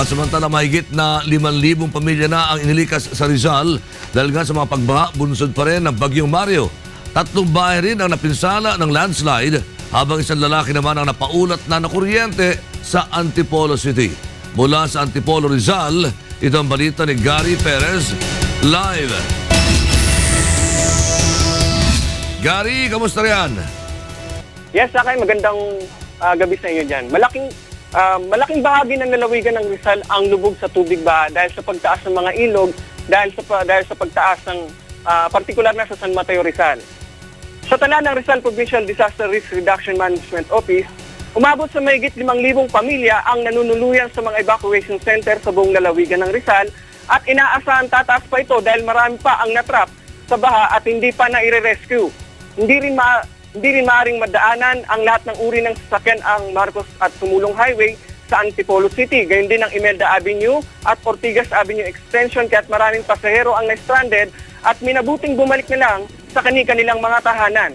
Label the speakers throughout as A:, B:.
A: At samantala mahigit na 5,000 pamilya na ang inilikas sa Rizal dahil nga sa mga pagbaha, bunsod pa rin ng Bagyong Mario. Tatlong bahay rin ang napinsala ng landslide habang isang lalaki naman ang napaulat na nakuryente sa Antipolo City. Mula sa Antipolo Rizal, ito ang balita ni Gary Perez live. Gary, kamusta riyan?
B: Yes, sa akin magandang ah, gabi sa inyo dyan. Malaking ah, malaking bahagi ng lalawigan ng Rizal ang lubog sa tubig ba dahil sa pagtaas ng mga ilog, dahil sa dahil sa pagtaas ng ah, partikular na sa San Mateo Rizal. Sa tala ng Rizal Provincial Disaster Risk Reduction Management Office, umabot sa mahigit 5,000 pamilya ang nanunuluyan sa mga evacuation center sa buong lalawigan ng Rizal at inaasahan tataas pa ito dahil marami pa ang natrap sa baha at hindi pa na rescue Hindi rin ma hindi rin maaaring madaanan ang lahat ng uri ng sasakyan ang Marcos at Sumulong Highway sa Antipolo City. Gayon din ang Imelda Avenue at Ortigas Avenue Extension kaya't maraming pasahero ang na-stranded at minabuting bumalik na lang sa kani-kanilang mga tahanan.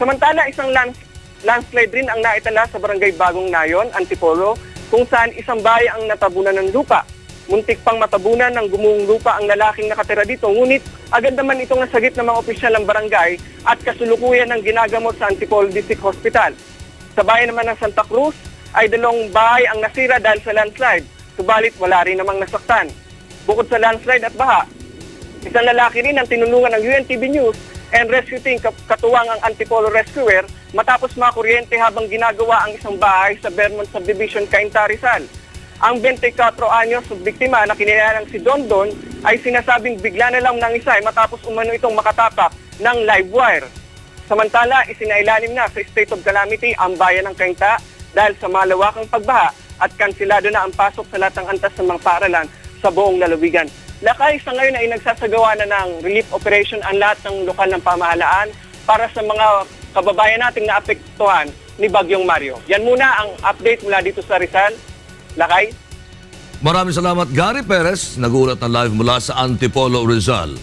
B: Samantala, isang lands, landslide rin ang naitala sa barangay Bagong Nayon, Antipolo, kung saan isang bahay ang natabunan ng lupa. Muntik pang matabunan ng gumuong lupa ang lalaking nakatira dito, ngunit agad naman itong nasagip ng mga opisyal ng barangay at kasulukuyan ng ginagamot sa Antipolo District Hospital. Sa bayan naman ng Santa Cruz ay dalawang bahay ang nasira dahil sa landslide, subalit wala rin namang nasaktan. Bukod sa landslide at baha, Isang lalaki rin ang tinulungan ng UNTV News and rescue team katuwang ang Antipolo Rescuer matapos makuryente habang ginagawa ang isang bahay sa Vermont Subdivision, Cainta, Rizal. Ang 24 anyos biktima na kinilalang si Don Don ay sinasabing bigla na lang ng isay matapos umano itong makatapak ng live wire. Samantala, isinailalim na sa state of calamity ang bayan ng Cainta dahil sa malawakang pagbaha at kansilado na ang pasok sa lahat ng antas ng mga paaralan sa buong lalawigan. Lakay sa ngayon ay nagsasagawa na ng relief operation ang lahat ng lokal ng pamahalaan para sa mga kababayan nating naapektuhan ni Bagyong Mario. Yan muna ang update mula dito sa Rizal. Lakay.
A: Maraming salamat Gary Perez, nagulat ng live mula sa Antipolo Rizal.